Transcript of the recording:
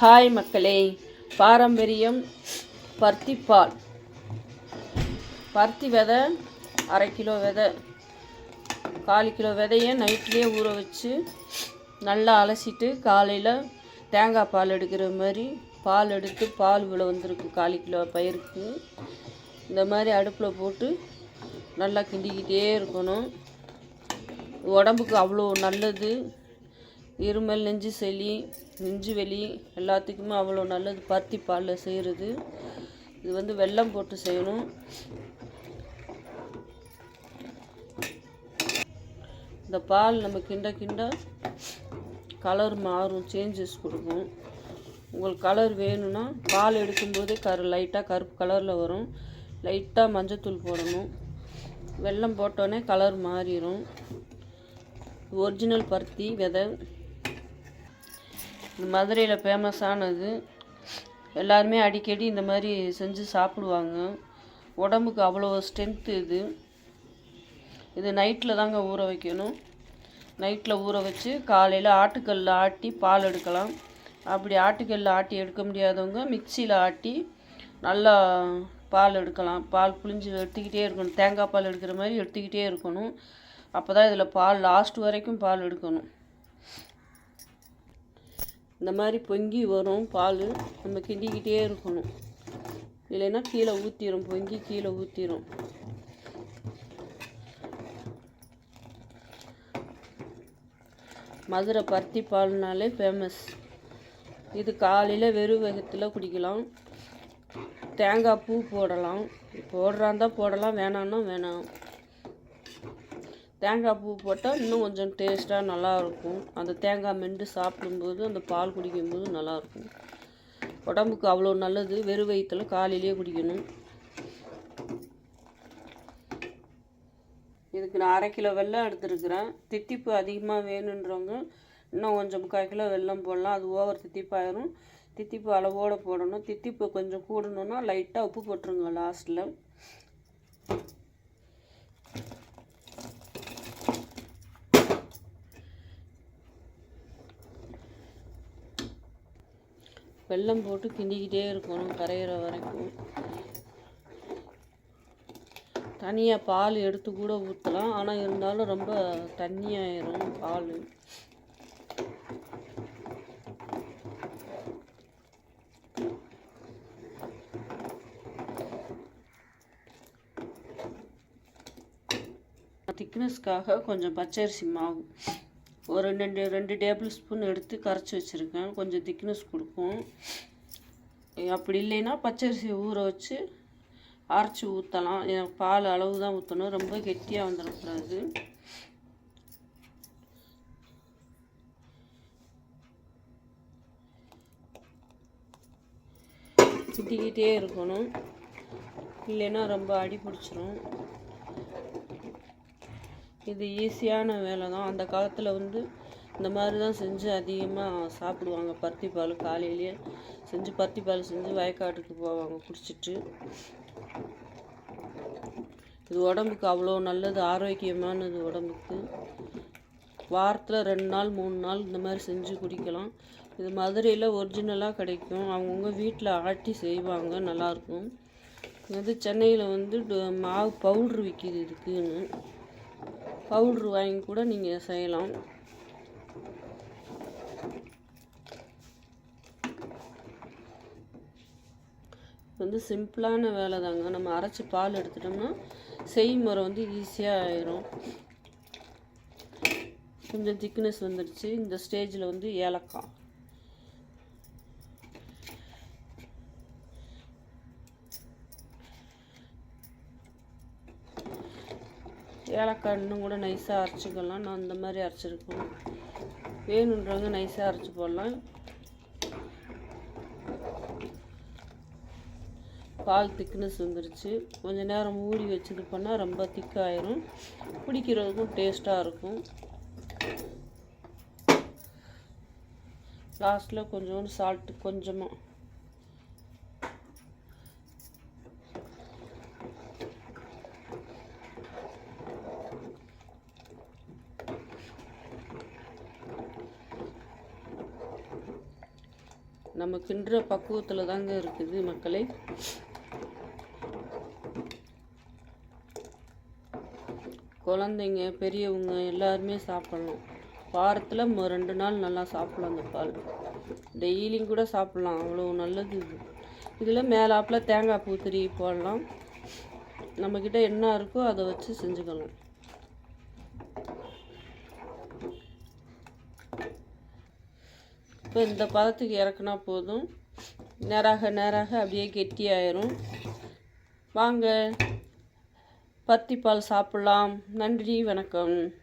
Hi மக்களே பாரம்பரியம் பருத்தி பால் பருத்தி விதை அரை கிலோ விதை. கால் கிலோ விதையை நைட்லேயே ஊற வச்சு நல்லா அலசிட்டு காலையில் தேங்காய் பால் எடுக்கிற மாதிரி பால் எடுத்து பால் இவ்வளோ வந்திருக்கு கால் கிலோ பயிருக்கு. இந்த மாதிரி அடுப்பில் போட்டு நல்லா கிண்டிக்கிட்டே இருக்கணும். உடம்புக்கு அவ்வளோ நல்லது. இருமல் நெஞ்சு சளி நெஞ்சு வெளி எல்லாத்துக்குமே அவ்வளோ நல்லது பருத்தி பாலில் செய்கிறது இது வந்து வெல்லம் போட்டு செய்யணும். இந்த பால் நம்ம கிண்ட கிண்ட கலர் மாறும் சேஞ்சஸ் கொடுக்கும். உங்களுக்கு கலர் வேணும்னா பால் எடுக்கும்போதே கரு லைட்டாக கருப்பு கலரில் வரும். லைட்டாக மஞ்சத்தூள் போடணும். வெல்லம் போட்டோன்னே கலர் மாறிடும் ஒரிஜினல் பருத்தி விதை இந்த மதுரையில் ஃபேமஸானது எல்லாருமே அடிக்கடி இந்த மாதிரி செஞ்சு சாப்பிடுவாங்க. உடம்புக்கு அவ்வளோ ஸ்ட்ரென்த்து இது. இது நைட்டில் தாங்க ஊற வைக்கணும். நைட்டில் ஊற வச்சு காலையில் ஆட்டுக்கல்லில் ஆட்டி பால் எடுக்கலாம். அப்படி ஆட்டுக்கல்லில் ஆட்டி எடுக்க முடியாதவங்க மிக்சியில் ஆட்டி நல்லா பால் எடுக்கலாம். பால் புளிஞ்சு எடுத்துக்கிட்டே இருக்கணும். தேங்காய் பால் எடுக்கிற மாதிரி எடுத்துக்கிட்டே இருக்கணும். அப்போ தான் இதில் பால் லாஸ்ட் வரைக்கும் பால் எடுக்கணும். இந்த மாதிரி பொங்கி வரும் பால் நம்ம கிண்டிக்கிட்டே இருக்கணும். இல்லைன்னா கீழே ஊற்றிடும் பொங்கி கீழே ஊற்றிடும் மதுரை பருத்தி பால்னாலே ஃபேமஸ் இது காலையில் வெறும் வேகத்தில் குடிக்கலாம். தேங்காய் பூ போடலாம். போடுறாந்தா போடலாம் வேணான்னா வேணாம். தேங்காய் பூ போட்டால் இன்னும் கொஞ்சம் டேஸ்ட்டாக நல்லாயிருக்கும். அந்த தேங்காய் மென்று சாப்பிடும்போது அந்த பால் குடிக்கும்போது நல்லாயிருக்கும். உடம்புக்கு அவ்வளோ நல்லது. வெறும் வயிற்றில் காலையிலேயே குடிக்கணும். இதுக்கு நான் அரை கிலோ வெல்லம் எடுத்துருக்குறேன். தித்திப்பு அதிகமாக வேணுன்றவங்க இன்னும் கொஞ்சம் முக்கால் கிலோ வெல்லம் போடலாம். அது ஓவர் தித்திப்பாயிரும். தித்திப்பு அளவோடு போடணும். தித்திப்பு கொஞ்சம் கூடணுன்னா லைட்டாக உப்பு போட்டுருங்க லாஸ்ட்டில். வெல்லம் போட்டு கிண்டிக்கிட்டே இருக்கணும் கரையிற வரைக்கும். தனியாக பால் எடுத்து கூட ஊற்றலாம் ஆனால் இருந்தாலும் ரொம்ப தண்ணியாயிரும் பால். திக்னஸ்க்காக கொஞ்சம் பச்சரிசி மாவு. ஒரு ரெண்டு ரெண்டு டேபிள் ஸ்பூன் எடுத்து கரைச்சி வச்சுருக்கேன். கொஞ்சம் திக்னஸ் கொடுக்கும். அப்படி இல்லைன்னா பச்சரிசியை ஊற வச்சு அரைச்சி ஊற்றலாம் எனக்கு பால் அளவு தான் ஊற்றணும் ரொம்ப கெட்டியாக வந்துடக்கூடாது கிட்டிக்கிட்டே இருக்கணும். இல்லைன்னா ரொம்ப அடி பிடிச்சிரும். இது ஈஸியான வேலை தான் அந்த காலத்தில் வந்து இந்த மாதிரி தான் செஞ்சு அதிகமாக சாப்பிடுவாங்க. பருத்தி பால் காலையிலேயே செஞ்சு பருத்தி பால் செஞ்சு வயக்காட்டுக்கு போவாங்க குடிச்சிட்டு. இது உடம்புக்கு அவ்வளோ நல்லது ஆரோக்கியமானது உடம்புக்கு. வாரத்தில் ரெண்டு நாள் மூணு நாள் இந்த மாதிரி செஞ்சு குடிக்கலாம். இது மதுரையில் ஒரிஜினலாக கிடைக்கும். அவங்கவுங்க வீட்டில் ஆட்டி செய்வாங்க நல்லாயிருக்கும் இது சென்னையில் வந்து மாவு பவுட்ரு விற்கிது இதுக்குன்னு. பவுட்ரு வாங்கி கூட நீங்கள் செய்யலாம். வந்து சிம்பிளான வேலை தாங்க. நம்ம அரைச்சி பால் எடுத்துட்டோம்னா செய்முறை வந்து ஈஸியாக ஆயிரும். கொஞ்சம் திக்னஸ் வந்துடுச்சு இந்த ஸ்டேஜில் வந்து ஏலக்காய். ஏலக்காய் இன்னும் கூட நைஸாக அரைச்சிக்கலாம். நான் அந்த மாதிரி அரைச்சிருக்கோம் வேணுன்றவங்க நைஸாக அரைச்சி போடலாம். பால் திக்னஸ் வந்துருச்சு. கொஞ்சம் நேரம் மூடி வச்சது பண்ணால் ரொம்ப திக்காயிரும் பிடிக்கிறதுக்கும் டேஸ்ட்டாக இருக்கும். லாஸ்ட்டில் கொஞ்சோண்டு சால்ட்டு கொஞ்சமாக நம்ம கிண்டுற பக்குவத்தில் தாங்க இருக்குது மக்களே. குழந்தைங்க பெரியவங்க எல்லாருமே சாப்பிட்லாம். வாரத்தில் ம- ரெண்டு நாள் நல்லா சாப்பிட்லாம் அந்த பால். டெய்லியும் கூட சாப்பிட்லாம். அவ்வளோ நல்லது இது. இதில் மேலாப்பில் தேங்காய் பூ திருவி போடலாம். நம்மக்கிட்ட என்ன இருக்கோ அதை வச்சு செஞ்சுக்கலாம். இப்போ இந்த பதத்துக்கு இறக்குனா போதும். நேராக நேராக அப்படியே கெட்டியாயிரும். வாங்க. பருத்திப்பால் சாப்பிட்லாம். நன்றி வணக்கம்.